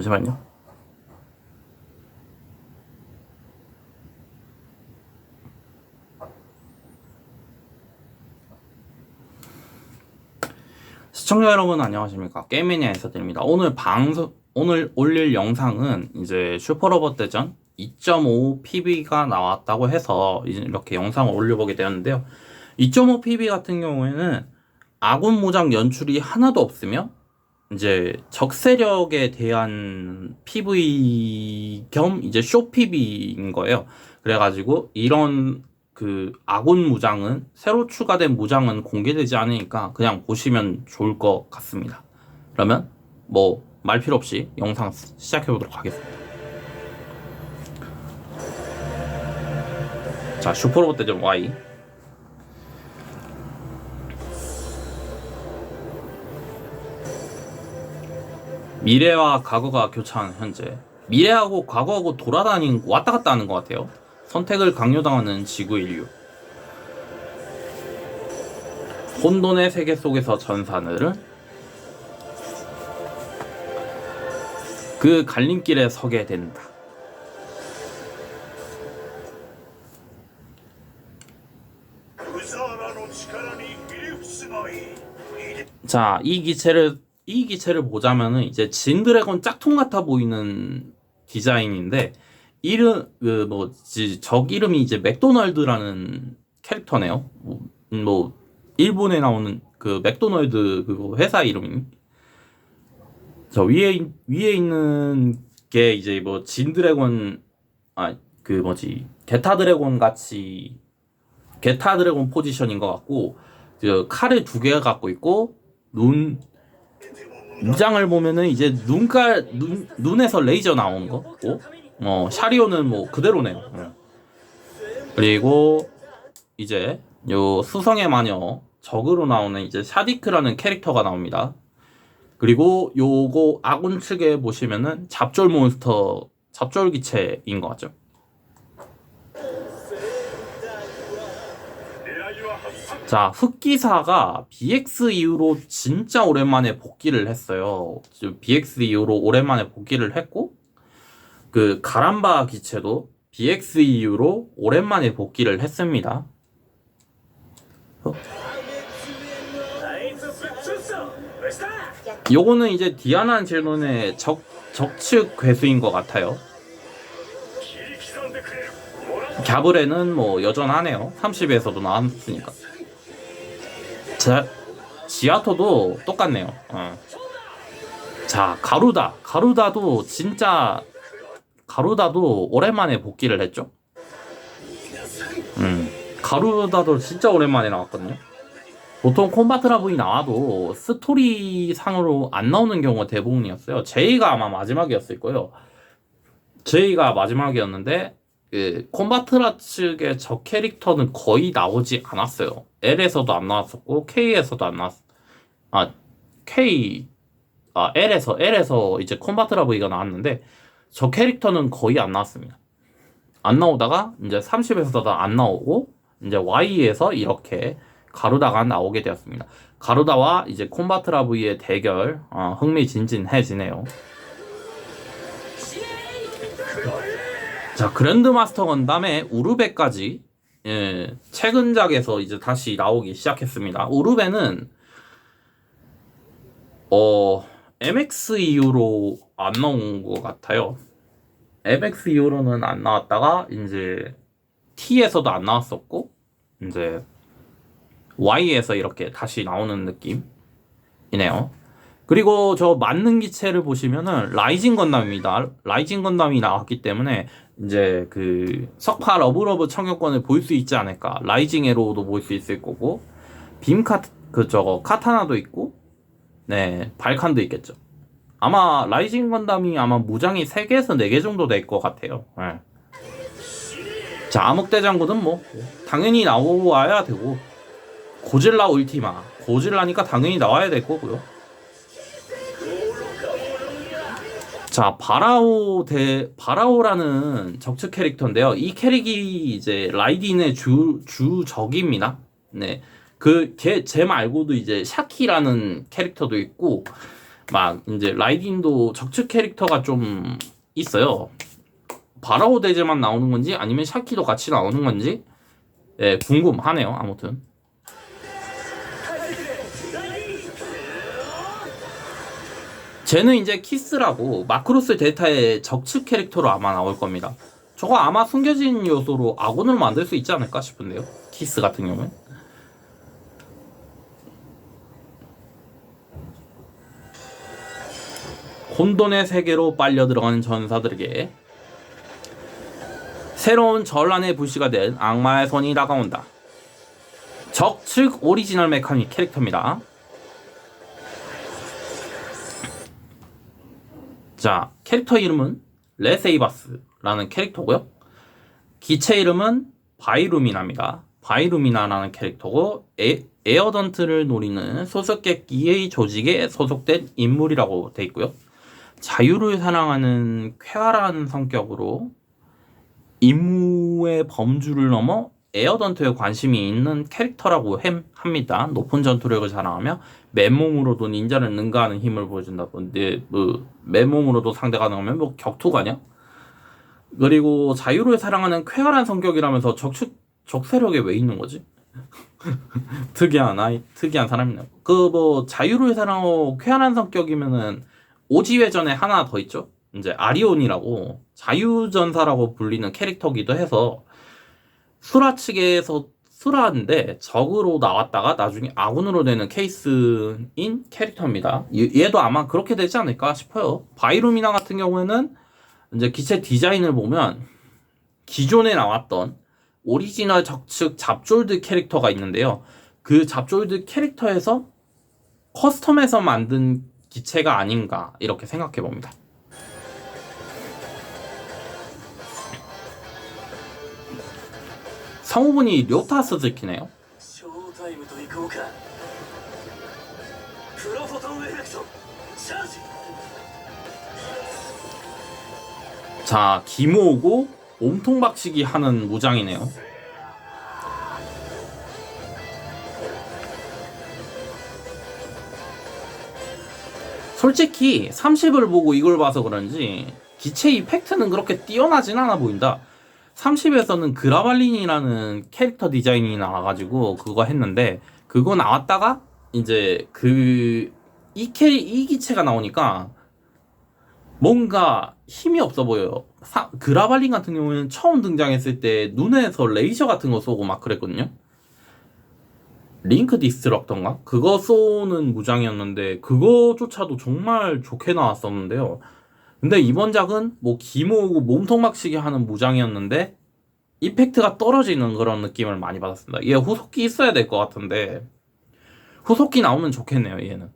잠시만요. 시청자 여러분 안녕하십니까? 게임매니아 인사드립니다. 오늘 방송 오늘 올릴 영상은 이제 슈퍼로봇 대전 2.5 PB가 나왔다고 해서 이렇게 영상을 올려보게 되었는데요. 2.5 PB 같은 경우에는 아군 무장 연출이 하나도 없으며 이제 적세력에 대한 PV 겸 이제 쇼 PV인 거예요 그래가지고 이런 그 아군 무장은 새로 추가된 무장은 공개되지 않으니까 그냥 보시면 좋을 것 같습니다. 그러면 뭐 말 필요 없이 영상 시작해 보도록 하겠습니다. 자 슈퍼로봇 대전 Y 미래와 과거가 교차하는 현재 미래하고 과거하고 돌아다니는 왔다 갔다 하는 것 같아요. 선택을 강요당하는 지구 인류. 혼돈의 세계 속에서 전사들은 그 갈림길에 서게 된다. 자, 이 기체를 이 기체를 보자면은 이제 진드래곤 짝퉁 같아 보이는 디자인인데 이름 그 뭐지 적 이름이 이제 맥도날드라는 캐릭터네요. 뭐, 뭐 일본에 나오는 그 맥도날드 그거 회사 이름이 저 위에 위에 있는 게 이제 뭐 진드래곤 아 그 뭐지 게타 드래곤 같이 게타 드래곤 포지션인 것 같고 저 칼을 두 개 갖고 있고 눈 무장을 보면은 이제 눈깔 눈 눈에서 레이저 나온 거고 어 샤리오는 뭐 그대로네요. 어. 그리고 이제 요 수성의 마녀 적으로 나오는 이제 샤디크라는 캐릭터가 나옵니다. 그리고 요거 아군 측에 보시면은 잡졸 몬스터 잡졸 기체인 것 같죠. 자, 흑기사가 BX 이후로 진짜 오랜만에 복귀를 했어요. BX 이후로 오랜만에 복귀를 했고, 그 가람바 기체도 BX 이후로 오랜만에 복귀를 했습니다. 어? 요거는 이제 디아나 제논의 적, 적측 괴수인 것 같아요. 갸브레는 뭐 여전하네요. 30에서도 나왔으니까. 자, 지아토도 똑같네요. 어. 자, 가루다. 가루다도 진짜 가루다도 오랜만에 복귀를 했죠. 음, 가루다도 진짜 오랜만에 나왔거든요. 보통 콤바트라브이 나와도 스토리 상으로 안 나오는 경우가 대부분이었어요. 제이가 아마 마지막이었을 거예요. 제이가 마지막이었는데 그 콤바트라 측의 저 캐릭터는 거의 나오지 않았어요. L에서도 안 나왔었고 K에서도 안 나왔. 아 K 아 L에서 L에서 이제 콤바트라브이가 나왔는데 저 캐릭터는 거의 안 나왔습니다. 안 나오다가 이제 30에서도 안 나오고 이제 Y에서 이렇게 가루다가 나오게 되었습니다. 가루다와 이제 콤바트라브이의 대결 어, 흥미진진해지네요. 자 그랜드마스터 건담의 우르베까지 예, 최근작에서 이제 다시 나오기 시작했습니다. 우르베는 어 MX 이후로 안 나온 것 같아요. MX 이후로는 안 나왔다가 이제 T에서도 안 나왔었고 이제 Y에서 이렇게 다시 나오는 느낌이네요. 그리고 저 맞는 기체를 보시면은 라이징 건담입니다. 라이징 건담이 나왔기 때문에 이제 그 석파 러브러브 청격권을 볼 수 있지 않을까. 라이징 에로도 볼 수 있을 거고 빔카 그 저거 카타나도 있고 네 발칸도 있겠죠. 아마 라이징 건담이 아마 무장이 3개에서 4개 정도 될 것 같아요. 네. 자 암흑대장군은 뭐 당연히 나와야 되고 고질라 울티마 고질라니까 당연히 나와야 될 거고요. 자, 바라오 대 바라오라는 적측 캐릭터인데요. 이 캐릭이 이제 라이딘의 주 주적입니다. 네. 그 걔 제 말고도 이제 샤키라는 캐릭터도 있고 막 이제 라이딘도 적측 캐릭터가 좀 있어요. 바라오 대제만 나오는 건지 아니면 샤키도 같이 나오는 건지 예, 궁금하네요. 아무튼 쟤는 이제 키스라고 마크로스 데이터의 적측 캐릭터로 아마 나올 겁니다. 저거 아마 숨겨진 요소로 아군을 만들 수 있지 않을까 싶은데요. 키스 같은 경우는. 혼돈의 세계로 빨려 들어가는 전사들에게 새로운 전란의 불씨가 된 악마의 손이 다가온다. 적측 오리지널 메카닉 캐릭터입니다. 자, 캐릭터 이름은 레세이바스라는 캐릭터고요. 기체 이름은 바이루미나입니다. 바이루미나라는 캐릭터고 에, 에어던트를 노리는 소속객기의 조직에 소속된 인물이라고 돼 있고요. 자유를 사랑하는 쾌활한 성격으로 임무의 범주를 넘어 에어던트에 관심이 있는 캐릭터라고 햄, 합니다. 높은 전투력을 자랑하며 맨몸으로도 닌자를 능가하는 힘을 보여준다던데 뭐 맨몸으로도 상대가 나오면 뭐 격투가냐? 그리고 자유를 사랑하는 쾌활한 성격이라면서 적축 적세력에 왜 있는 거지? 특이한 아이 특이한 사람이네. 그뭐 자유를 사랑하고 쾌활한 성격이면은 오지회전에 하나 더 있죠. 이제 아리온이라고 자유전사라고 불리는 캐릭터기도 해서 수라 측에서 수라인데 적으로 나왔다가 나중에 아군으로 되는 케이스인 캐릭터입니다. 얘- 얘도 아마 그렇게 되지 않을까 싶어요. 바이루미나 같은 경우에는 이제 기체 디자인을 보면 기존에 나왔던 오리지널 적측 잡졸드 캐릭터가 있는데요. 그 잡졸드 캐릭터에서 커스텀해서 만든 기체가 아닌가 이렇게 생각해 봅니다. 상호분이 료타 스즈키네요. 자, 기모고 몸통박치기 하는 무장이네요. 솔직히 30을 보고 이걸 봐서 그런지 기체 이펙트는 그렇게 뛰어나진 않아 보인다. 30에서는 그라발린이라는 캐릭터 디자인이 나와가지고 그거 했는데 그거 나왔다가 이제 그 이 캐리 이 기체가 나오니까 뭔가 힘이 없어 보여요. 사- 그라발린 같은 경우에는 처음 등장했을 때 눈에서 레이저 같은 거 쏘고 막 그랬거든요. 링크 디스트럭터인가? 그거 쏘는 무장이었는데 그거조차도 정말 좋게 나왔었는데요. 근데 이번 작은 뭐 기모으고 몸통박치기 하는 무장이었는데 이펙트가 떨어지는 그런 느낌을 많이 받았습니다. 얘 후속기 있어야 될 것 같은데 후속기 나오면 좋겠네요. 얘는.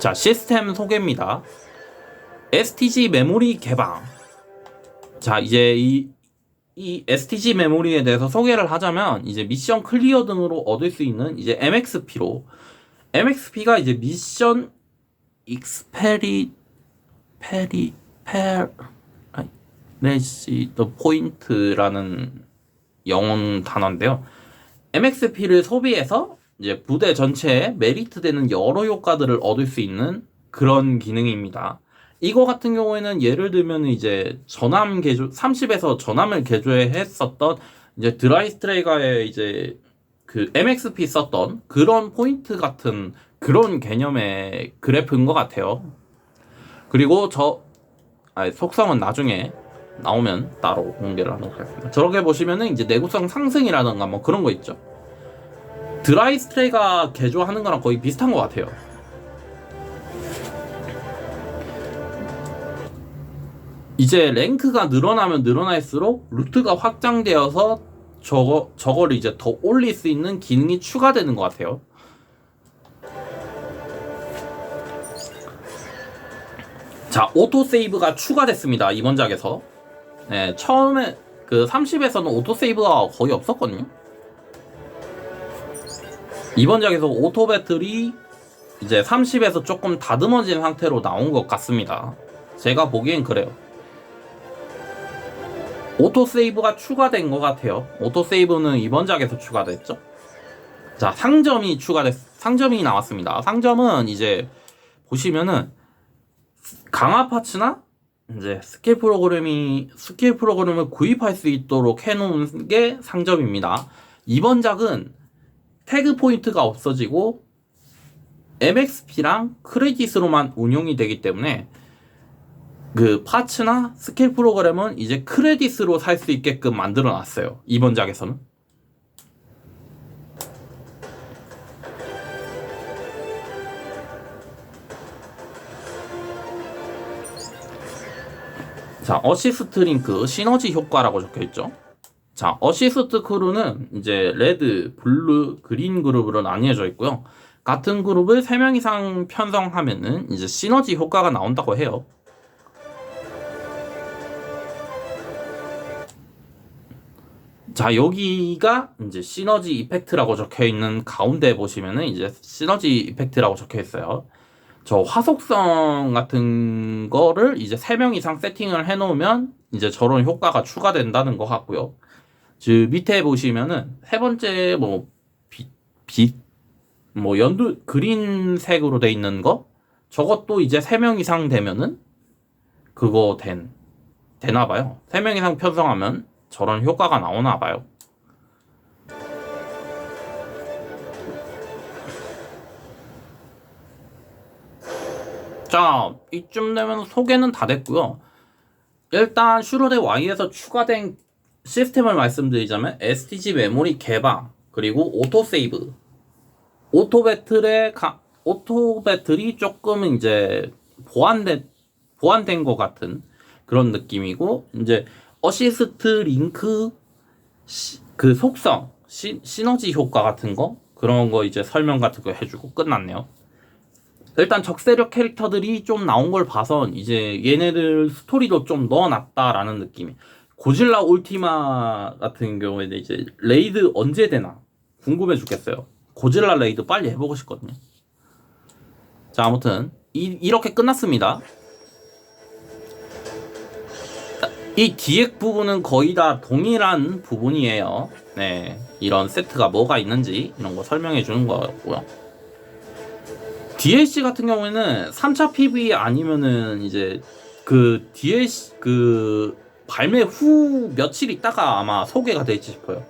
자 시스템 소개입니다. STG 메모리 개방. 자, 이제 이, 이 STG 메모리에 대해서 소개를 하자면, 이제 미션 클리어 등으로 얻을 수 있는 이제 MXP로, MXP가 이제 미션 익스페리, 페리, 페, 레시, 더 포인트라는 영어 단어인데요. MXP를 소비해서 이제 부대 전체에 메리트 되는 여러 효과들을 얻을 수 있는 그런 기능입니다. 이거 같은 경우에는 예를 들면 이제 전함 개조 30에서 전함을 개조했었던 이제 드라이 스트레이가의 이제 그 MXP 썼던 그런 포인트 같은 그런 개념의 그래프인 것 같아요. 그리고 저 아니, 속성은 나중에 나오면 따로 공개를 하도록 하겠습니다. 저렇게 보시면은 이제 내구성 상승이라던가 뭐 그런 거 있죠. 드라이 스트레이가 개조하는 거랑 거의 비슷한 것 같아요. 이제 랭크가 늘어나면 늘어날수록 루트가 확장되어서 저거 저거를 이제 더 올릴 수 있는 기능이 추가되는 것 같아요. 자, 오토 세이브가 추가됐습니다. 이번 작에서. 네, 처음에 그 30에서는 오토 세이브가 거의 없었거든요. 이번 작에서 오토 배틀이 이제 30에서 조금 다듬어진 상태로 나온 것 같습니다. 제가 보기엔 그래요. 오토 세이브가 추가된 것 같아요. 오토 세이브는 이번 작에서 추가됐죠. 자, 상점이 추가됐, 상점이 나왔습니다. 상점은 이제 보시면은 강화 파츠나 이제 스킬 프로그램이 스킬 프로그램을 구입할 수 있도록 해놓은 게 상점입니다. 이번 작은 태그 포인트가 없어지고 MXP랑 크레딧으로만 운용이 되기 때문에 그 파츠나 스킬 프로그램은 이제 크레딧으로 살 수 있게끔 만들어 놨어요. 이번 작에서는. 자, 어시스트 링크 시너지 효과라고 적혀 있죠. 자, 어시스트 크루는 이제 레드, 블루, 그린 그룹으로 나뉘어져 있고요. 같은 그룹을 3명 이상 편성하면은 이제 시너지 효과가 나온다고 해요. 자, 여기가 이제 시너지 이펙트라고 적혀 있는 가운데 보시면은 이제 시너지 이펙트라고 적혀 있어요. 저 화속성 같은 거를 이제 3명 이상 세팅을 해 놓으면 이제 저런 효과가 추가된다는 것 같고요. 즉 밑에 보시면은 세 번째 뭐 빛, 빛, 뭐 연두 그린색으로 돼 있는 거 저것도 이제 3명 이상 되면은 그거 된 되나 봐요. 3명 이상 편성하면 저런 효과가 나오나 봐요. 자, 이쯤 되면 소개는 다 됐고요. 일단 슈로데 Y에서 추가된 시스템을 말씀드리자면 STG 메모리 개방 그리고 오토 세이브 오토 배틀의 가, 오토 배틀이 조금 이제 보완된 보완된 것 같은 그런 느낌이고 이제 어시스트 링크 시- 그 속성 시, 시너지 효과 같은 거 그런 거 이제 설명 같은 거 해주고 끝났네요. 일단 적세력 캐릭터들이 좀 나온 걸 봐선 이제 얘네들 스토리도 좀 넣어놨다라는 느낌이. 고질라 울티마 같은 경우에는 이제 레이드 언제 되나 궁금해 죽겠어요. 고질라 레이드 빨리 해보고 싶거든요. 자 아무튼 이, 이렇게 끝났습니다. 이 디액 부분은 거의 다 동일한 부분이에요. 네, 이런 세트가 뭐가 있는지 이런 거 설명해 주는 거고요. DLC 같은 경우에는 3차 PV 아니면은 이제 그 DLC 그 발매 후 며칠 있다가 아마 소개가 될지 싶어요.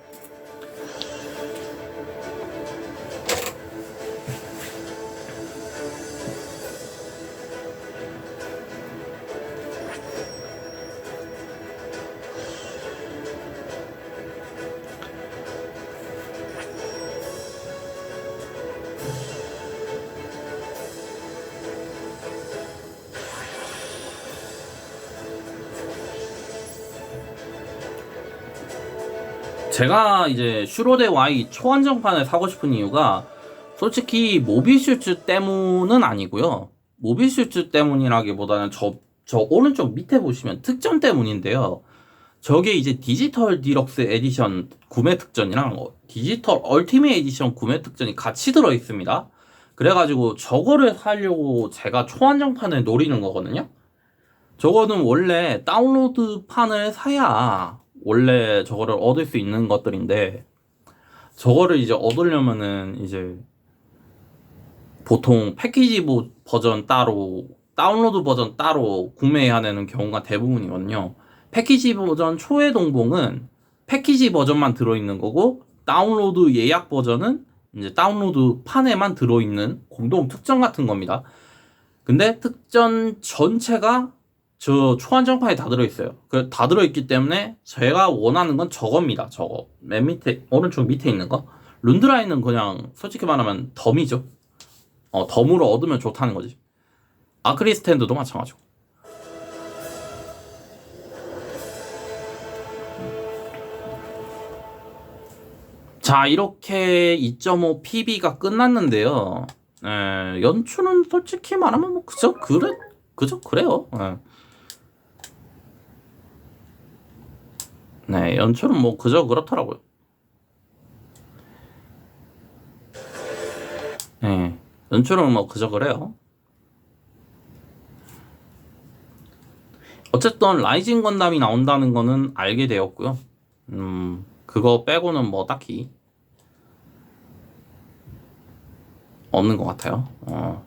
제가 이제 슈로데 Y 초안정판을 사고 싶은 이유가 솔직히 모비슈츠 때문은 아니고요. 모비슈츠 때문이라기보다는 저, 저 오른쪽 밑에 보시면 특전 때문인데요. 저게 이제 디지털 디럭스 에디션 구매 특전이랑 어, 디지털 얼티메 에디션 구매 특전이 같이 들어 있습니다. 그래가지고 저거를 사려고 제가 초안정판을 노리는 거거든요. 저거는 원래 다운로드 판을 사야 원래 저거를 얻을 수 있는 것들인데 저거를 이제 얻으려면은 이제 보통 패키지 보- 버전 따로 다운로드 버전 따로 구매해야 되는 경우가 대부분이거든요. 패키지 버전 초회 동봉은 패키지 버전만 들어있는 거고 다운로드 예약 버전은 이제 다운로드 판에만 들어있는 공동 특전 같은 겁니다. 근데 특전 전체가 저 초안정판에 다 들어있어요. 그 다 들어있기 때문에 제가 원하는 건 저겁니다. 저거 맨 밑에 오른쪽 밑에 있는 거. 룬드라인은 그냥 솔직히 말하면 덤이죠. 어 덤으로 얻으면 좋다는 거지. 아크리 스탠드도 마찬가지고. 자 이렇게 2.5 PB가 끝났는데요. 에, 연출은 솔직히 말하면 뭐 그저 그래 그저 그래요. 예. 네, 연출은 뭐 그저 그렇더라고요. 네, 연출은 뭐 그저 그래요. 어쨌든 라이징 건담이 나온다는 거는 알게 되었고요. 음, 그거 빼고는 뭐 딱히 없는 것 같아요. 어.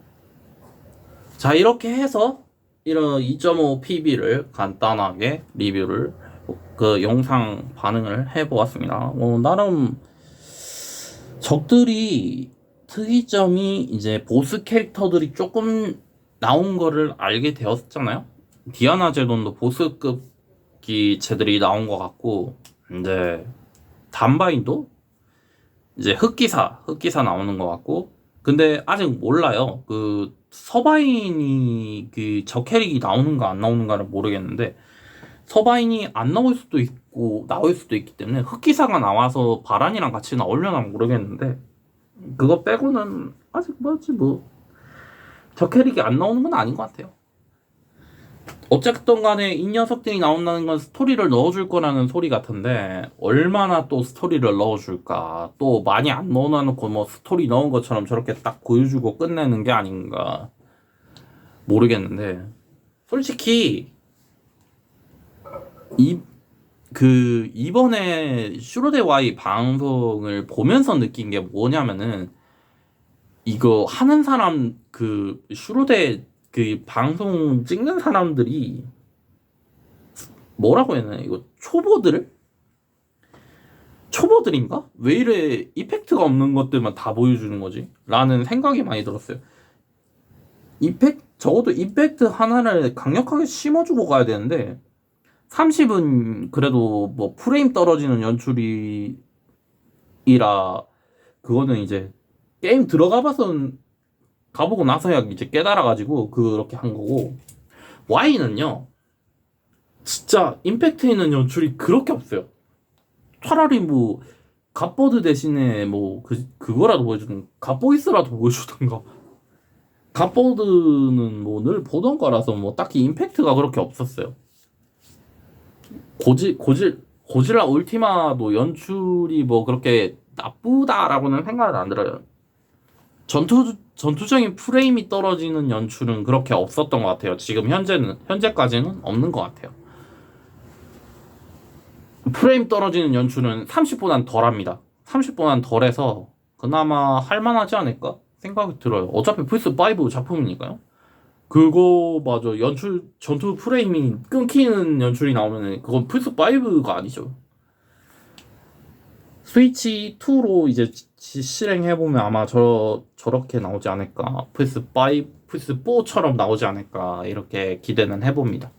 자, 이렇게 해서 이런 2.5 PB를 간단하게 리뷰를 그 영상 반응을 해 보았습니다. 어, 나름 적들이 특이점이 이제 보스 캐릭터들이 조금 나온 거를 알게 되었잖아요. 디아나 제돈도 보스급 기체들이 나온 것 같고, 이제 단바인도 이제 흑기사, 흑기사 나오는 것 같고, 근데 아직 몰라요. 그 서바인이 그 저 캐릭이 나오는가 안 나오는가를 모르겠는데 서바인이 안 나올 수도 있고 나올 수도 있기 때문에 흑기사가 나와서 바란이랑 같이 나오려나 모르겠는데 그거 빼고는 아직 뭐지 뭐 저 캐릭이 안 나오는 건 아닌 것 같아요. 어쨌든 간에 이 녀석들이 나온다는 건 스토리를 넣어줄 거라는 소리 같은데 얼마나 또 스토리를 넣어줄까 또 많이 안 넣어놓고 뭐 스토리 넣은 것처럼 저렇게 딱 보여주고 끝내는 게 아닌가 모르겠는데 솔직히 이 그 이번에 슈로데 와이 방송을 보면서 느낀 게 뭐냐면은 이거 하는 사람 그 슈로데 그 방송 찍는 사람들이 뭐라고 해야 되나? 이거 초보들 초보들인가? 왜 이래 이펙트가 없는 것들만 다 보여주는 거지? 라는 생각이 많이 들었어요. 이펙 적어도 이펙트 하나를 강력하게 심어주고 가야 되는데 30은 그래도 뭐 프레임 떨어지는 연출이라 그거는 이제 게임 들어가봐선 가보고 나서야 이제 깨달아가지고 그렇게 한 거고. Y는요 진짜 임팩트 있는 연출이 그렇게 없어요. 차라리 뭐 갓보드 대신에 뭐 그, 그거라도 보여주든 갓보이스라도 보여주던가. 갓보드는 뭐 늘 보던 거라서 뭐 딱히 임팩트가 그렇게 없었어요 고지 고질 고질라 울티마도 연출이 뭐 그렇게 나쁘다라고는 생각은 안 들어요. 전투 전투적인 프레임이 떨어지는 연출은 그렇게 없었던 것 같아요. 지금 현재는 현재까지는 없는 것 같아요. 프레임 떨어지는 연출은 30보단 덜합니다. 30보단 덜해서 그나마 할만하지 않을까 생각이 들어요. 어차피 플스5 작품이니까요. 그거 맞아 연출 전투 프레임이 끊기는 연출이 나오면 그건 플스 5가 아니죠. 스위치 2로 이제 지- 실행해 보면 아마 저 저렇게 나오지 않을까. 플스 5, 플스 4처럼 나오지 않을까 이렇게 기대는 해봅니다.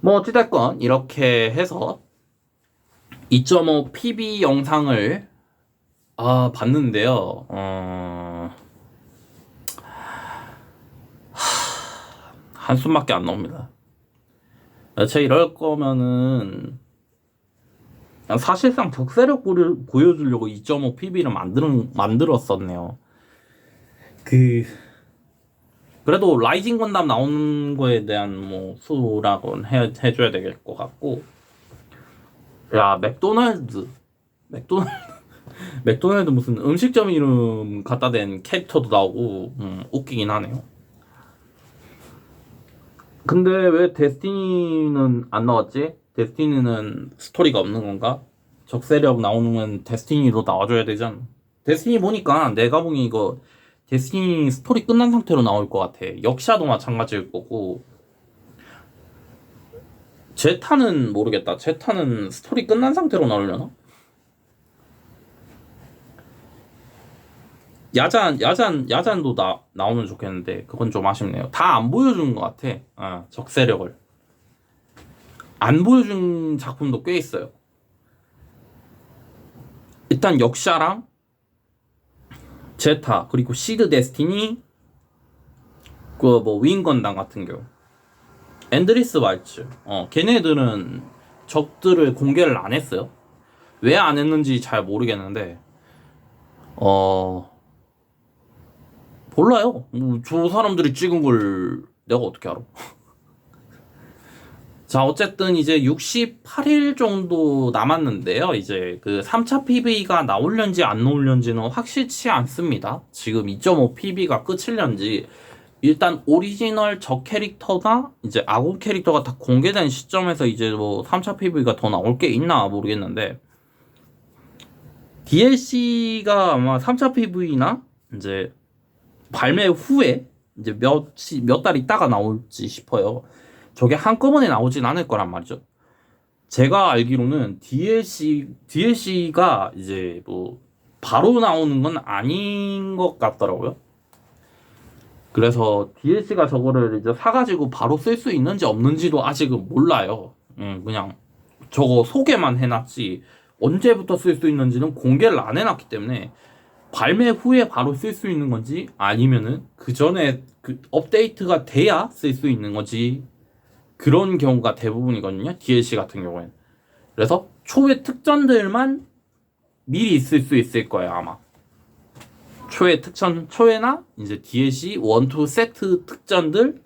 뭐 어찌됐건 이렇게 해서 2.5 PB 영상을 아 봤는데요. 어. 한숨밖에 안 나옵니다. 대체 이럴 거면은 사실상 적세력 보여, 보여주려고 2.5 PB를 만들, 만들었었네요. 그 그래도 라이징 건담 나오는 거에 대한 뭐 수라고 해, 해줘야 될 것 같고 야 맥도날드 맥도날드 맥도날드 무슨 음식점 이름 갖다 댄 캐릭터도 나오고 음, 웃기긴 하네요. 근데 왜 데스티니는 안 나왔지? 데스티니는 스토리가 없는 건가? 적세력 나오는 데스티니로 나와줘야 되잖아. 데스티니 보니까 내가 보기 이거 데스티니 스토리 끝난 상태로 나올 것 같아. 역샤도 마찬가지일 거고. 제타는 모르겠다. 제타는 스토리 끝난 상태로 나오려나? 야잔, 야잔, 야잔도 나, 나오면 좋겠는데, 그건 좀 아쉽네요. 다 안 보여준 것 같아. 아, 적세력을. 안 보여준 작품도 꽤 있어요. 일단 역샤랑 제타, 그리고 시드 데스티니, 그 뭐 윙건당 같은 경우. 앤드리스 말츠. 어, 걔네들은 적들을 공개를 안 했어요. 왜 안 했는지 잘 모르겠는데, 어, 몰라요. 뭐, 저 사람들이 찍은 걸 내가 어떻게 알아? 자, 어쨌든 이제 68일 정도 남았는데요. 이제 그 3차 PB가 나올련지 안 나올련지는 확실치 않습니다. 지금 2.5 PB가 끝일련지 일단 오리지널 저 캐릭터가 이제 아군 캐릭터가 다 공개된 시점에서 이제 뭐 3차 PV가 더 나올 게 있나 모르겠는데 DLC가 아마 3차 PV나 이제 발매 후에 이제 몇몇 달 있다가 나올지 싶어요. 저게 한꺼번에 나오진 않을 거란 말이죠. 제가 알기로는 DLC DLC가 이제 뭐 바로 나오는 건 아닌 것 같더라고요. 그래서 DLC가 저거를 이제 사가지고 바로 쓸 수 있는지 없는지도 아직은 몰라요. 음, 그냥 저거 소개만 해놨지 언제부터 쓸 수 있는지는 공개를 안 해놨기 때문에 발매 후에 바로 쓸 수 있는 건지 아니면은 그 전에 그 업데이트가 돼야 쓸 수 있는 건지 그런 경우가 대부분이거든요. DLC 같은 경우에는. 그래서 초회 특전들만 미리 있을 수 있을 거예요, 아마. 초회 특전, 초회나 이제 DLC 1, 2 세트 특전들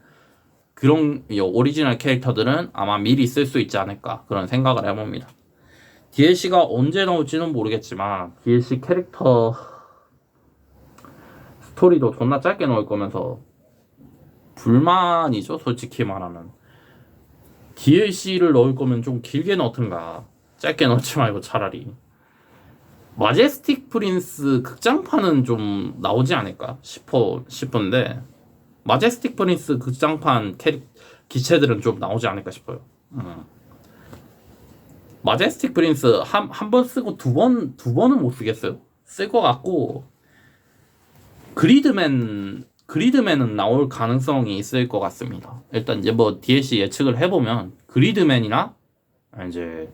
그런 이 오리지널 캐릭터들은 아마 미리 쓸 수 있지 않을까 그런 생각을 해봅니다. DLC가 언제 나올지는 모르겠지만 DLC 캐릭터 스토리도 존나 짧게 넣을 거면서 불만이죠, 솔직히 말하면. DLC를 넣을 거면 좀 길게 넣든가 짧게 넣지 말고 차라리 마제스틱 프린스 극장판은 좀 나오지 않을까 싶어 싶은데 마제스틱 프린스 극장판 캐릭 기체들은 좀 나오지 않을까 싶어요. 음. 마제스틱 프린스 한 한 번 쓰고 두 번 두 번은 못 쓰겠어요. 쓸 것 같고 그리드맨 그리드맨은 나올 가능성이 있을 것 같습니다. 일단 이제 뭐 DLC 예측을 해보면 그리드맨이나 이제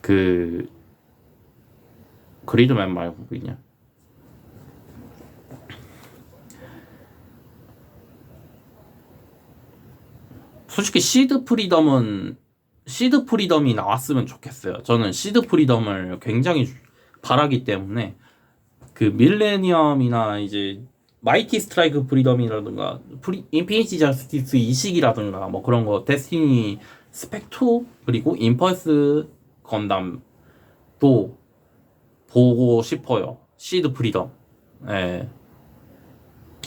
그 그리드맨 말고 뭐냐 솔직히 시드 프리덤은 시드 프리덤이 나왔으면 좋겠어요. 저는 시드 프리덤을 굉장히 바라기 때문에 그 밀레니엄이나 이제 마이티 스트라이크 프리덤이라든가 프리, 인피니티 저스티스 이식이라든가 뭐 그런 거 데스티니 스펙2 그리고 임펄스 건담도 보고 싶어요. 시드 프리덤. 예.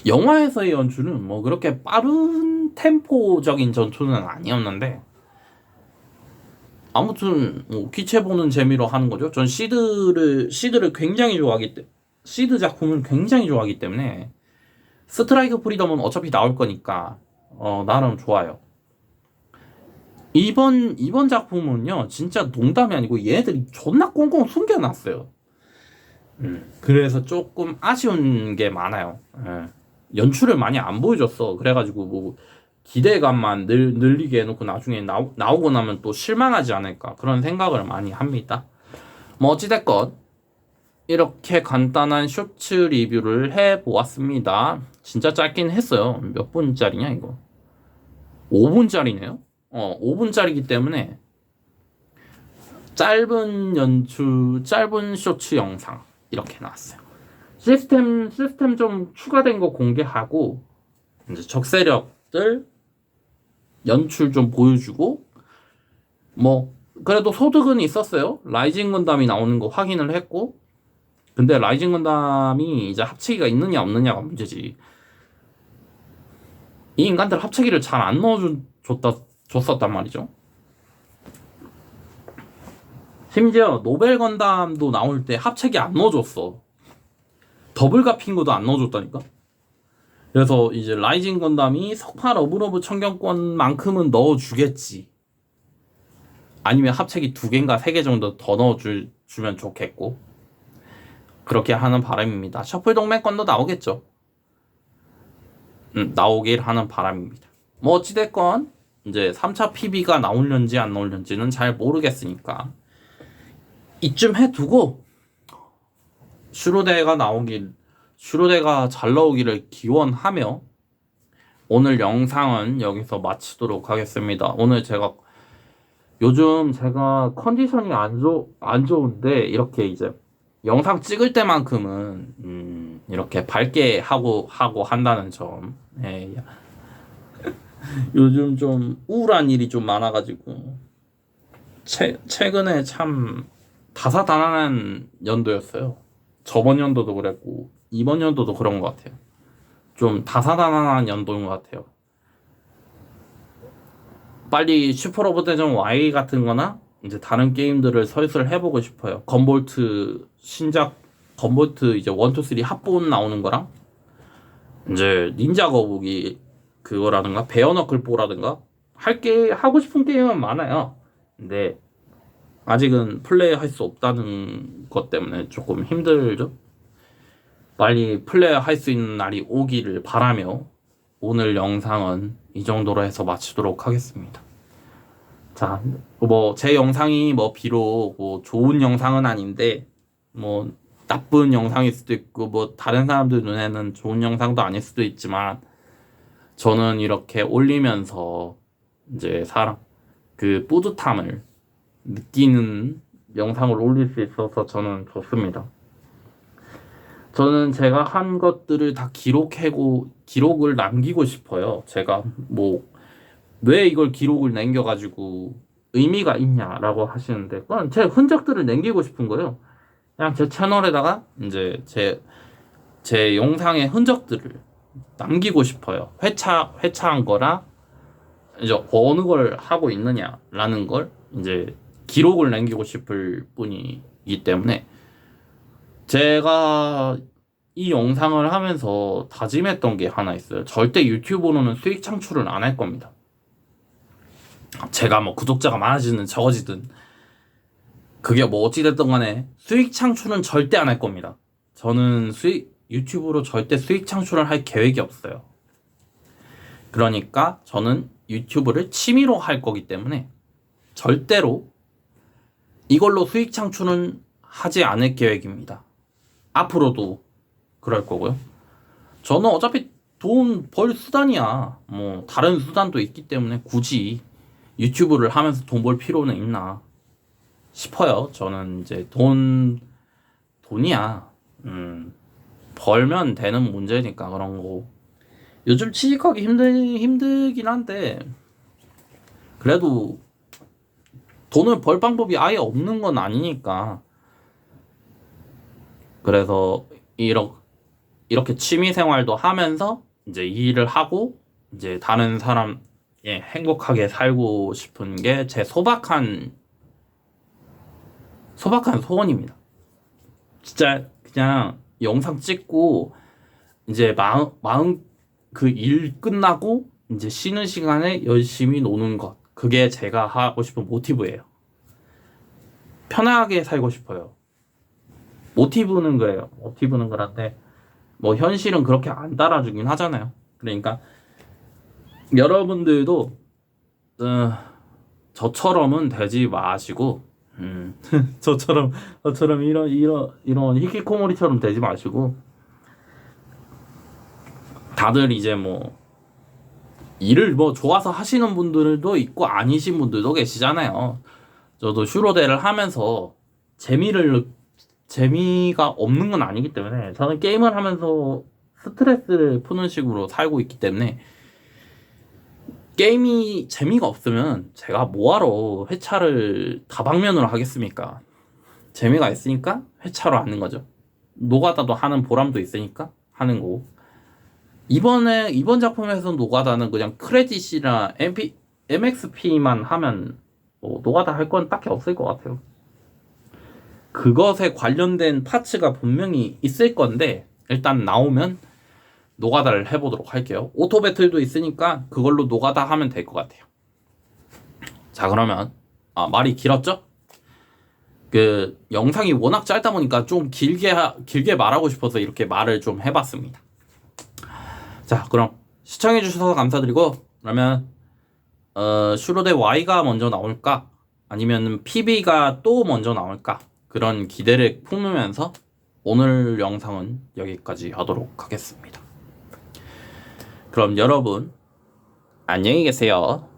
영화에서의 연출은 뭐 그렇게 빠른 템포적인 전투는 아니었는데 아무튼 뭐 기체 보는 재미로 하는 거죠. 전 시드를 시드를 굉장히 좋아하기 때 시드 작품을 굉장히 좋아하기 때문에 스트라이크 프리덤은 어차피 나올 거니까 어 나름 좋아요. 이번 이번 작품은요 진짜 농담이 아니고 얘네들이 존나 꽁꽁 숨겨놨어요. 음, 그래서 조금 아쉬운 게 많아요. 예. 연출을 많이 안 보여줬어. 그래가지고 뭐 기대감만 늘, 늘리게 해놓고 나중에 나오, 나오고 나면 또 실망하지 않을까 그런 생각을 많이 합니다. 뭐 어찌됐건 이렇게 간단한 쇼츠 리뷰를 해보았습니다. 진짜 짧긴 했어요. 몇 분짜리냐 이거? 5분짜리네요. 어, 5분짜리기 때문에 짧은 연출, 짧은 쇼츠 영상 이렇게 나왔어요. 시스템 시스템 좀 추가된 거 공개하고 이제 적세력들 연출 좀 보여주고 뭐 그래도 소득은 있었어요. 라이징 건담이 나오는 거 확인을 했고 근데 라이징 건담이 이제 합체기가 있느냐 없느냐가 문제지. 이 인간들 합체기를 잘 안 넣어줬다 줬었단 말이죠. 심지어 노벨 건담도 나올 때 합체기 안 넣어줬어. 더블 가핑고도 안 넣어줬다니까. 그래서 이제 라이징 건담이 석파 러브러브 청경권만큼은 넣어주겠지. 아니면 합체기 두 개인가 세 개 정도 더 넣어주면 좋겠고. 그렇게 하는 바람입니다. 셔플 동맹권도 나오겠죠. 음, 나오길 하는 바람입니다. 뭐 어찌됐건 이제 3차 PB가 나올는지 안 나올는지는 잘 모르겠으니까 이쯤 해두고 슈로데가 나오길 슈로데가 잘 나오기를 기원하며 오늘 영상은 여기서 마치도록 하겠습니다. 오늘 제가 요즘 제가 컨디션이 안, 좋, 안 좋은데 이렇게 이제 영상 찍을 때만큼은 음, 이렇게 밝게 하고 하고 한다는 점. 예. 요즘 좀 우울한 일이 좀 많아가지고 최, 최근에 참 다사다난한 연도였어요. 저번 연도도 그랬고 이번 연도도 그런 것 같아요. 좀 다사다난한 연도인 것 같아요. 빨리 슈퍼로봇 대전 Y 같은 거나 이제 다른 게임들을 설수를 해보고 싶어요. 건볼트 신작 건볼트 이제 1, 2, 3 합본 나오는 거랑 이제 닌자 거북이 그거라든가 베어너클 보라든가 할 게 하고 싶은 게임은 많아요. 근데 아직은 플레이할 수 없다는 것 때문에 조금 힘들죠. 빨리 플레이할 수 있는 날이 오기를 바라며 오늘 영상은 이 정도로 해서 마치도록 하겠습니다. 자, 뭐 제 영상이 뭐 비록 뭐 좋은 영상은 아닌데 뭐 나쁜 영상일 수도 있고 뭐 다른 사람들 눈에는 좋은 영상도 아닐 수도 있지만 저는 이렇게 올리면서 이제 사람 그 뿌듯함을 느끼는 영상을 올릴 수 있어서 저는 좋습니다. 저는 제가 한 것들을 다 기록하고 기록을 남기고 싶어요. 제가 뭐 왜 이걸 기록을 남겨가지고 의미가 있냐라고 하시는데 그건 제 흔적들을 남기고 싶은 거예요. 그냥 제 채널에다가 이제 제 제 영상의 흔적들을 남기고 싶어요. 회차 회차한 거라 이제 어느 걸 하고 있느냐라는 걸 이제 기록을 남기고 싶을 뿐이기 때문에 제가 이 영상을 하면서 다짐했던 게 하나 있어요. 절대 유튜브로는 수익 창출을 안할 겁니다. 제가 뭐 구독자가 많아지든 적어지든 그게 뭐 어찌됐든 간에 수익 창출은 절대 안 할 겁니다. 저는 수익 유튜브로 절대 수익 창출을 할 계획이 없어요. 그러니까 저는 유튜브를 취미로 할 거기 때문에 절대로 이걸로 수익 창출은 하지 않을 계획입니다. 앞으로도 그럴 거고요. 저는 어차피 돈 벌 수단이야. 뭐 다른 수단도 있기 때문에 굳이 유튜브를 하면서 돈 벌 필요는 있나 싶어요. 저는 이제 돈 돈이야. 음. 벌면 되는 문제니까 그런 거. 요즘 취직하기 힘들 힘들긴 한데 그래도 돈을 벌 방법이 아예 없는 건 아니니까. 그래서 이렇게 이렇게 취미 생활도 하면서 이제 이 일을 하고 이제 다른 사람 예, 행복하게 살고 싶은 게 제 소박한 소박한 소원입니다. 진짜 그냥 영상 찍고 이제 마음 마음 그 일 끝나고 이제 쉬는 시간에 열심히 노는 것 그게 제가 하고 싶은 모티브예요. 편하게 살고 싶어요. 모티브는 그래요. 모티브는 그런데 뭐 현실은 그렇게 안 따라주긴 하잖아요. 그러니까 여러분들도 어, 저처럼은 되지 마시고 음, 저처럼 저처럼 이런 이런 이런 히키코모리처럼 되지 마시고 다들 이제 뭐 일을 뭐 좋아서 하시는 분들도 있고 아니신 분들도 계시잖아요. 저도 슈로데를 하면서 재미를 재미가 없는 건 아니기 때문에 저는 게임을 하면서 스트레스를 푸는 식으로 살고 있기 때문에 게임이 재미가 없으면 제가 뭐하러 회차를 다방면으로 하겠습니까? 재미가 있으니까 회차로 하는 거죠. 노가다도 하는 보람도 있으니까 하는 거고. 이번에 이번 작품에서 노가다는 그냥 크레딧이나 MP, MXP만 하면 뭐 노가다 할 건 딱히 없을 것 같아요. 그것에 관련된 파츠가 분명히 있을 건데 일단 나오면 노가다를 해보도록 할게요. 오토 배틀도 있으니까 그걸로 노가다 하면 될 것 같아요. 자 그러면 아 말이 길었죠? 그 영상이 워낙 짧다 보니까 좀 길게 하- 길게 말하고 싶어서 이렇게 말을 좀 해봤습니다. 자 그럼 시청해 주셔서 감사드리고 그러면 어, 슈로데 Y가 먼저 나올까 아니면 PB가 또 먼저 나올까 그런 기대를 품으면서 오늘 영상은 여기까지 하도록 하겠습니다. 그럼 여러분 안녕히 계세요.